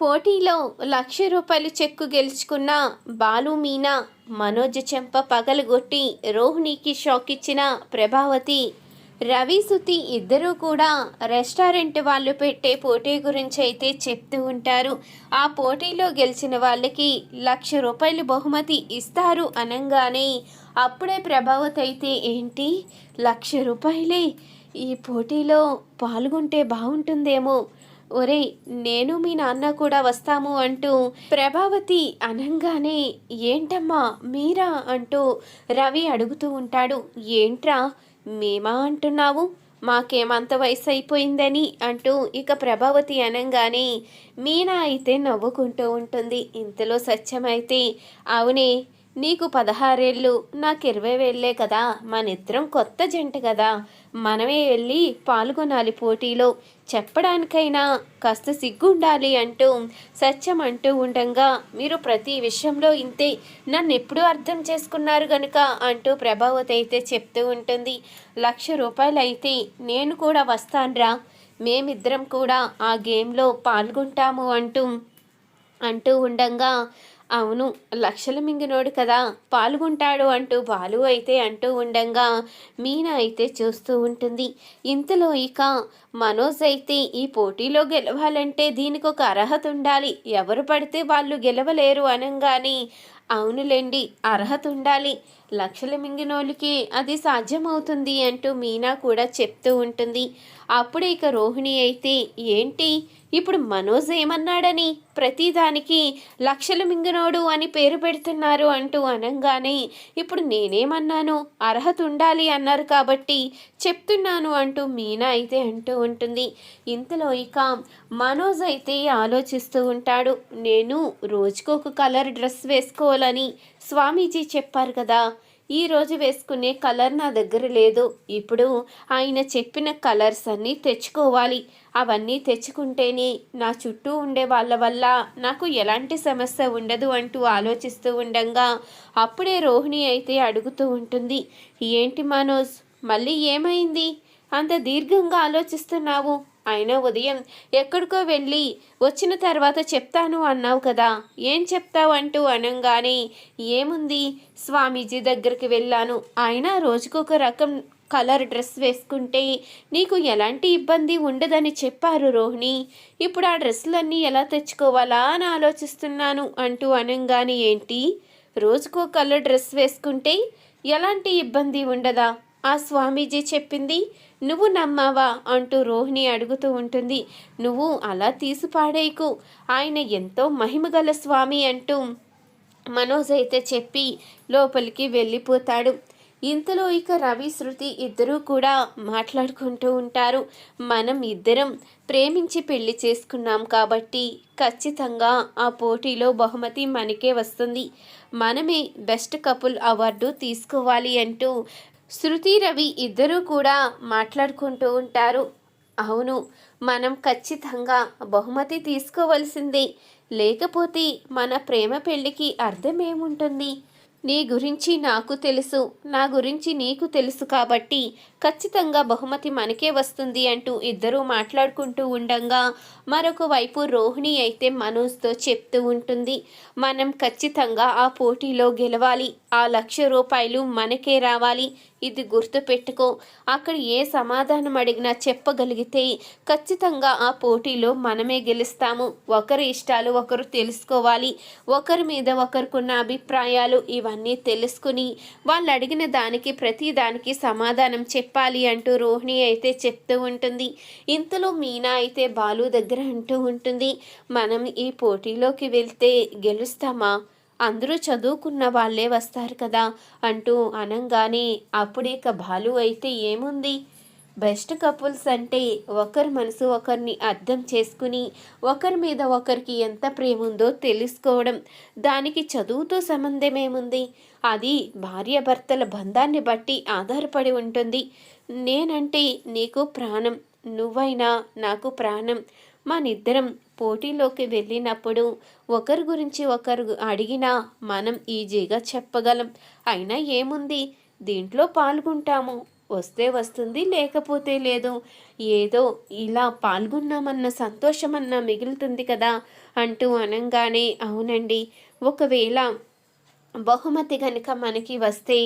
పోటీలో లక్ష రూపాయలు చెక్కు గెలుచుకున్న బాలు మీనా మనోజ్ చెంప పగలగొట్టి రోహిణికి షాక్ ఇచ్చిన ప్రభావతి. రవి సుతి ఇద్దరూ కూడా రెస్టారెంట్ వాళ్ళు పెట్టే పోటీ గురించి అయితే చెప్తూ ఉంటారు. ఆ పోటీలో గెలిచిన వాళ్ళకి లక్ష రూపాయలు బహుమతి ఇస్తారు అనగానే. అప్పుడే ప్రభావతి అయితే ఏంటి? లక్ష రూపాయలే? ఈ పోటీలో పాల్గొంటే బాగుంటుందేమో? ఒరేయ్ నేను మీ నాన్న కూడా వస్తాము అంటూ ప్రభావతి అనంగానే ఏంటమ్మా మీరా? అంటూ రవి అడుగుతూ ఉంటాడు. ఏంట్రా మేమా అంటున్నావు? మాకేమంత వయసు అయిపోయిందని అంటూ ఇక ప్రభావతి అనంగానే మీనా అయితే నవ్వుకుంటూ ఉంటుంది. ఇంతలో సత్యమైతే అవునే నీకు పదహారేళ్ళు నాకు ఇరవై వేళ్ళే కదా. మనిద్దరం కొత్త జంట కదా. మనమే వెళ్ళి పాల్గొనాలి పోటీలో. చెప్పడానికైనా కాస్త సిగ్గుండాలి అంటూ సత్యం అంటూ ఉండగా మీరు ప్రతి విషయంలో ఇంతే. నన్ను ఎప్పుడూ అర్థం చేసుకున్నారు గనుక అంటూ ప్రభావతి అయితే చెప్తూ ఉంటుంది. లక్ష రూపాయలు అయితే నేను కూడా వస్తాన్రా. మేమిద్దరం కూడా ఆ గేమ్లో పాల్గొంటాము అంటూ అంటూ ఉండంగా అవును లక్షల మింగినోడు కదా పాల్గొంటాడు అంటూ బాలు అయితే అంటూ ఉండంగా మీనా అయితే చూస్తూ ఉంటుంది. ఇంతలో ఇక మనోజ్ అయితే ఈ పోటీలో గెలవాలంటే దీనికి ఒక అర్హత ఉండాలి. ఎవరు పడితే వాళ్ళు గెలవలేరు అనగానే అవునులేండి అర్హత ఉండాలి. లక్షల మింగినోళ్ళకి అది సాధ్యమవుతుంది అంటూ మీనా కూడా చెప్తూ ఉంటుంది. అప్పుడు ఇక రోహిణి అయితే ఏంటి? ఇప్పుడు మనోజ్ ఏమన్నాడని? ప్రతిదానికి లక్షల మింగినోడు అని పేరు పెడుతున్నారు అంటూ అనగానే ఇప్పుడు నేనేమన్నాను? అర్హత ఉండాలి అన్నారు కాబట్టి చెప్తున్నాను అంటూ మీనా అయితే అంటూ ఉంటుంది. ఇంతలో ఇక మనోజ్ అయితే ఆలోచిస్తూ ఉంటాడు నేను రోజుకు ఒక కలర్ డ్రెస్ వేసుకోవాలని స్వామీజీ చెప్పారు కదా. ఈ రోజు వేసుకునే కలర్ నా దగ్గర లేదు. ఇప్పుడు ఆయన చెప్పిన కలర్స్ అన్నీ తెచ్చుకోవాలి. అవన్నీ తెచ్చుకుంటేనే నా చుట్టూ ఉండే వాళ్ళ వల్ల నాకు ఎలాంటి సమస్య ఉండదు అంటూ ఆలోచిస్తూ ఉండగా అప్పుడే రోహిణి అయితే అడుగుతూ ఉంటుంది ఏంటి మనోజ్ మళ్ళీ ఏమైంది? అంత దీర్ఘంగా ఆలోచిస్తున్నావు. అయినా ఉదయం ఎక్కడికో వెళ్ళి వచ్చిన తర్వాత చెప్తాను అన్నావు కదా. ఏం చెప్తావు అంటూ అనంగానే ఏముంది? స్వామీజీ దగ్గరికి వెళ్ళాను. ఆయన రోజుకొక రకం కలర్ డ్రెస్ వేసుకుంటే నీకు ఎలాంటి ఇబ్బంది ఉండదని చెప్పారు రోహిణి. ఇప్పుడు ఆ డ్రెస్సులన్నీ ఎలా తెచ్చుకోవాలా అని ఆలోచిస్తున్నాను అంటూ అనంగానే ఏంటి? రోజుకో కలర్ డ్రెస్ వేసుకుంటే ఎలాంటి ఇబ్బంది ఉండదా? ఆ స్వామీజీ చెప్పింది నువ్వు నమ్మావా? అంటూ రోహిణి అడుగుతూ ఉంటుంది. నువ్వు అలా తీసి పాడేయకు. ఆయన ఎంతో మహిమగల స్వామి అంటూ మనోజ్ అయితే చెప్పి లోపలికి వెళ్ళిపోతాడు. ఇంతలో ఇక రవి శృతి ఇద్దరూ కూడా మాట్లాడుకుంటూ ఉంటారు. మనం ఇద్దరం ప్రేమించి పెళ్ళి చేసుకున్నాం కాబట్టి ఖచ్చితంగా ఆ పోటీలో బహుమతి మనకే వస్తుంది. మనమే బెస్ట్ కపుల్ అవార్డు తీసుకోవాలి అంటూ శృతి రవి ఇద్దరూ కూడా మాట్లాడుకుంటూ ఉంటారు. అవును మనం ఖచ్చితంగా బహుమతి తీసుకోవలసిందే. లేకపోతే మన ప్రేమ పెళ్ళికి అర్థమేముంటుంది? నీ గురించి నాకు తెలుసు. నా గురించి నీకు తెలుసు కాబట్టి ఖచ్చితంగా బహుమతి మనకే వస్తుంది అంటూ ఇద్దరూ మాట్లాడుకుంటూ ఉండంగా మరొక వైపు రోహిణి అయితే మనోజ్తో చెప్తూ ఉంటుంది. మనం ఖచ్చితంగా ఆ పోటీలో గెలవాలి. ఆ లక్ష రూపాయలు మనకే రావాలి. ఇది గుర్తుపెట్టుకో అక్కడ ఏ సమాధానం అడిగినా చెప్పగలిగితే ఖచ్చితంగా ఆ పోటీలో మనమే గెలుస్తాము. ఒకరి ఇష్టాలు ఒకరు తెలుసుకోవాలి. ఒకరి మీద ఒకరికున్న అభిప్రాయాలు ఇవన్నీ తెలుసుకుని వాళ్ళు అడిగిన దానికి ప్రతి దానికి సమాధానం చెప్పాలి అంటూ రోహిణి అయితే చెప్తూ ఉంటుంది. ఇంతలో మీనా అయితే బాలు దగ్గర అంటూ ఉంటుంది మనం ఈ పోటీలోకి వెళ్తే గెలుస్తామా? అందరూ చదువుకున్న వాళ్ళే వస్తారు కదా అంటూ అనంగానే ఇక బాలు అయితే ఏముంది? బెస్ట్ కపుల్స్ అంటే ఒకరి మనసు ఒకరిని అర్థం చేసుకుని ఒకరి మీద ఒకరికి ఎంత ప్రేమ ఉందో తెలుసుకోవడం. దానికి చదువుతో సంబంధమేముంది అది భార్యాభర్తల బంధాన్ని బట్టి ఆధారపడి ఉంటుంది. నేనంటే నీకు ప్రాణం నువ్వైనా నాకు ప్రాణం. మనిద్దరం పోటీలోకి వెళ్ళినప్పుడు ఒకరి గురించి ఒకరు అడిగినా మనం ఈజీగా చెప్పగలం. అయినా ఏముంది? దీంట్లో పాల్గొంటాము. వస్తే వస్తుంది లేకపోతే లేదు. ఏదో ఇలా పాల్గొన్నామన్న సంతోషమన్నా మిగులుతుంది కదా అంటూ అనంగానే అవునండి. ఒకవేళ బహుమతి కనుక మనకి వస్తే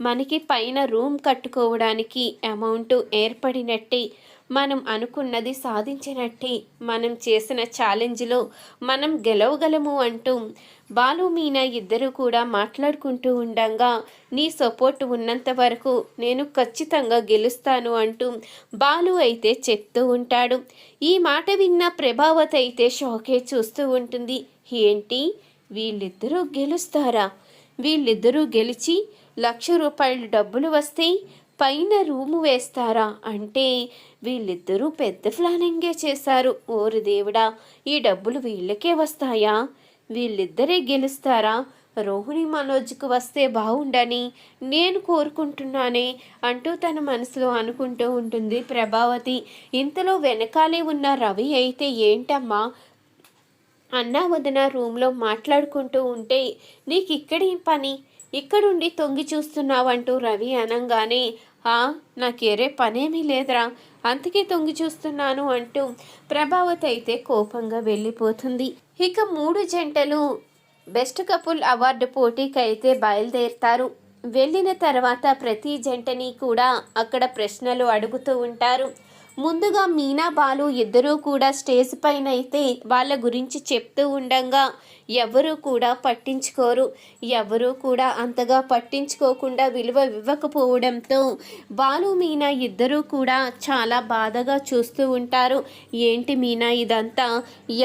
మనకి పైన రూమ్ కట్టుకోవడానికి అమౌంట్ ఏర్పడినట్టే మనం అనుకున్నది సాధించినట్టే మనం చేసిన ఛాలెంజ్లో మనం గెలవగలము అంటూ బాలు మీనా ఇద్దరు కూడా మాట్లాడుకుంటూ ఉండగా నీ సపోర్ట్ ఉన్నంత వరకు నేను ఖచ్చితంగా గెలుస్తాను అంటూ బాలు అయితే చెప్తూ ఉంటాడు. ఈ మాట విన్న ప్రభావత్ అయితే షాకే చూస్తూ ఉంటుంది. ఏంటి? వీళ్ళిద్దరూ గెలుస్తారా? వీళ్ళిద్దరూ గెలిచి లక్ష రూపాయలు డబ్బులు వస్తాయి పైన రూము వేస్తారా? అంటే వీళ్ళిద్దరూ పెద్ద ప్లానింగే చేశారు. ఓరి దేవుడా ఈ డబ్బులు వీళ్ళకే వస్తాయా? వీళ్ళిద్దరే గెలుస్తారా? రోహిణి మనోజ్కు వస్తే బాగుండని నేను కోరుకుంటున్నానే అంటూ తన మనసులో అనుకుంటూ ఉంటుంది ప్రభావతి. ఇంతలో వెనకాలే ఉన్న రవి అయితే ఏంటమ్మా? అన్నా వదిన రూమ్లో మాట్లాడుకుంటూ ఉంటే నీకు ఇక్కడేం పని? ఇక్కడుండి తొంగి చూస్తున్నావంటూ రవి అనంగానే ఆ నాకేరే పనేమీ లేదురా అందుకే తొంగి చూస్తున్నాను అంటూ ప్రభావతి అయితే కోపంగా వెళ్ళిపోతుంది. ఇక మూడు జంటలు బెస్ట్ కపుల్ అవార్డు పోటీకి అయితే బయలుదేరుతారు. వెళ్ళిన తర్వాత ప్రతి జంటని కూడా అక్కడ ప్రశ్నలు అడుగుతూ ఉంటారు. ముందుగా మీనా బాలు ఇద్దరూ కూడా స్టేజ్ పైన అయితే వాళ్ళ గురించి చెప్తూ ఉండగా ఎవరు కూడా పట్టించుకోరు. ఎవరు కూడా అంతగా పట్టించుకోకుండా విలువ ఇవ్వకపోవడంతో బాలు మీనా ఇద్దరూ కూడా చాలా బాధగా చూస్తూ ఉంటారు. ఏంటి మీనా ఇదంతా?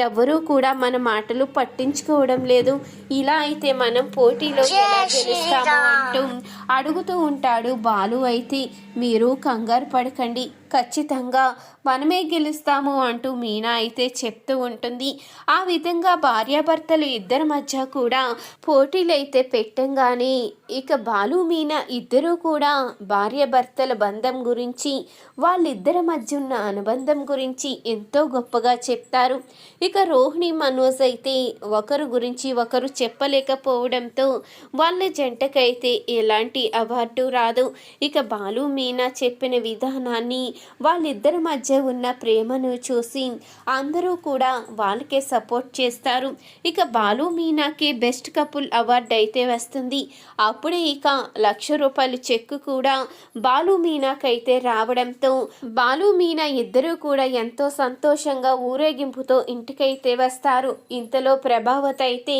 ఎవరు కూడా మన మాటలు పట్టించుకోవడం లేదు. ఇలా అయితే మనం పోటీలో ఎలా గెలుస్తాము అంటూ అడుగుతూ ఉంటాడు బాలు అయితే. మీరు కంగారు పడకండి. ఖచ్చితంగా మనమే గెలుస్తాము అంటూ మీనా అయితే చెప్తూ ఉంటుంది. ఆ విధంగా భార్యాభర్తలు ఇద్దరి మధ్య కూడా పోటీలైతే పెట్టంగానే ఇక బాలు మీనా ఇద్దరూ కూడా భార్యాభర్తల బంధం గురించి వాళ్ళిద్దరి మధ్య ఉన్న అనుబంధం గురించి ఎంతో గొప్పగా చెప్తారు. ఇక రోహిణి మనోజ్ అయితే ఒకరు గురించి ఒకరు చెప్పలేకపోవడంతో వాళ్ళ జంటకైతే ఎలాంటి అవార్డు రాదు. ఇక బాలు మీనా చెప్పిన విధానాన్ని వాళ్ళిద్దరి మధ్య ఉన్న ప్రేమను చూసి అందరూ కూడా వాళ్ళకే సపోర్ట్ చేస్తారు. ఇక బాలు మీనాకి బెస్ట్ కపుల్ అవార్డు అయితే వస్తుంది. అప్పుడే ఇక లక్ష రూపాయల చెక్కు కూడా బాలు మీనాకైతే రావడంతో బాలు మీనా ఇద్దరూ కూడా ఎంతో సంతోషంగా ఊరేగింపుతో ఇంటికైతే వస్తారు. ఇంతలో ప్రభావత్ అయితే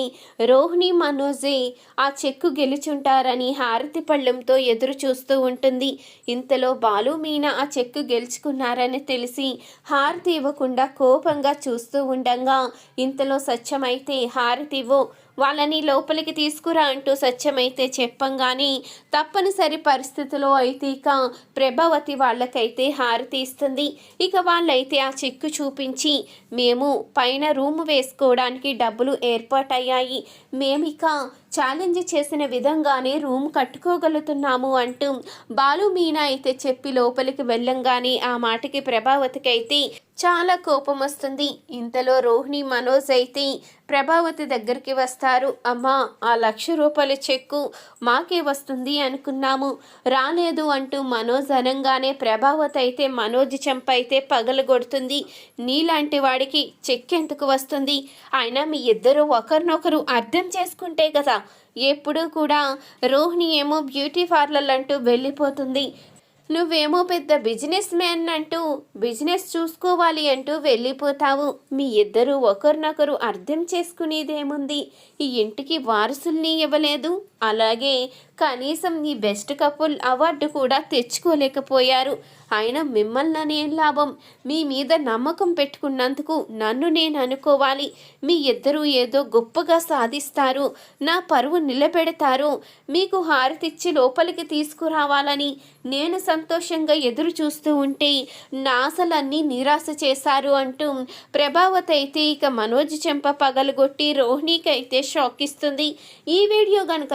రోహిణి మనోజే ఆ చెక్కు గెలుచుంటారని హారతి పళ్ళెంతో ఎదురు చూస్తూ ఉంటుంది. ఇంతలో బాలు మీనా ఆ చెక్కు గెలుచుకున్నారని తెలిసి హారతి ఇవ్వకుండా కోపంగా చూస్తూ ఉండగా ఇంతలో సత్యమైతే హారతి ఇవ్వు. వాళ్ళని లోపలికి తీసుకురా అంటూ సత్యమైతే చెప్పంగానే తప్పనిసరి పరిస్థితిలో అయితే ఇక ప్రభావతి వాళ్ళకైతే హారతి ఇస్తుంది ఇక వాళ్ళైతే ఆ చెక్కు చూపించి మేము పైన రూమ్ వేసుకోవడానికి డబ్బులు ఏర్పాటయ్యాయి. మేమిక ఛాలెంజ్ చేసిన విధంగానే రూమ్ కట్టుకోగలుగుతున్నాము అంటూ బాలు మీనా అయితే చెప్పి లోపలికి వెళ్ళంగానే ఆ మాటకి ప్రభావతికి అయితే చాలా కోపం వస్తుంది. ఇంతలో రోహిణి మనోజ్ అయితే ప్రభావతి దగ్గరికి వస్తారు. అమ్మా ఆ లక్ష రూపాయల చెక్కు మాకే వస్తుంది అనుకున్నాము. రాలేదు అంటూ మనోజ్ అనంగానే ప్రభావతి అయితే మనోజ్ చెంప అయితే పగలగొడుతుంది. నీలాంటి వాడికి చెక్ ఎందుకు వస్తుంది? అయినా మీ ఇద్దరు ఒకరినొకరు అర్థం చేసుకుంటే కదా. ఎప్పుడూ కూడా రోహిణి ఏమో బ్యూటీ పార్లర్లు అంటూ వెళ్ళిపోతుంది. నువ్వేమో పెద్ద బిజినెస్ మ్యాన్ అంటూ బిజినెస్ చూసుకోవాలి అంటూ వెళ్ళిపోతావు. మీ ఇద్దరూ ఒకరినొకరు అర్థం చేసుకునేదేముంది? ఈ ఇంటికి వారసుల్ని ఇవ్వలేదు? అలాగే కనీసం ఈ బెస్ట్ కపుల్ అవార్డు కూడా తెచ్చుకోలేకపోయారు. అయినా మిమ్మల్ని లాభం మీ మీద నమ్మకం పెట్టుకున్నందుకు నన్ను నేను అనుకోవాలి. మీ ఇద్దరూ ఏదో గొప్పగా సాధిస్తారు. నా పరువు నిలబెడతారు. మీకు హారతిచ్చి లోపలికి తీసుకురావాలని నేను సంతోషంగా ఎదురు చూస్తూ ఉంటే నా ఆశలన్నీ నిరాశ చేశారు అంటూ ప్రభావతి అయితే ఇక మనోజ్ చెంప పగలగొట్టి రోహిణికి అయితే షాక్ ఇస్తుంది. ఈ వీడియో కనుక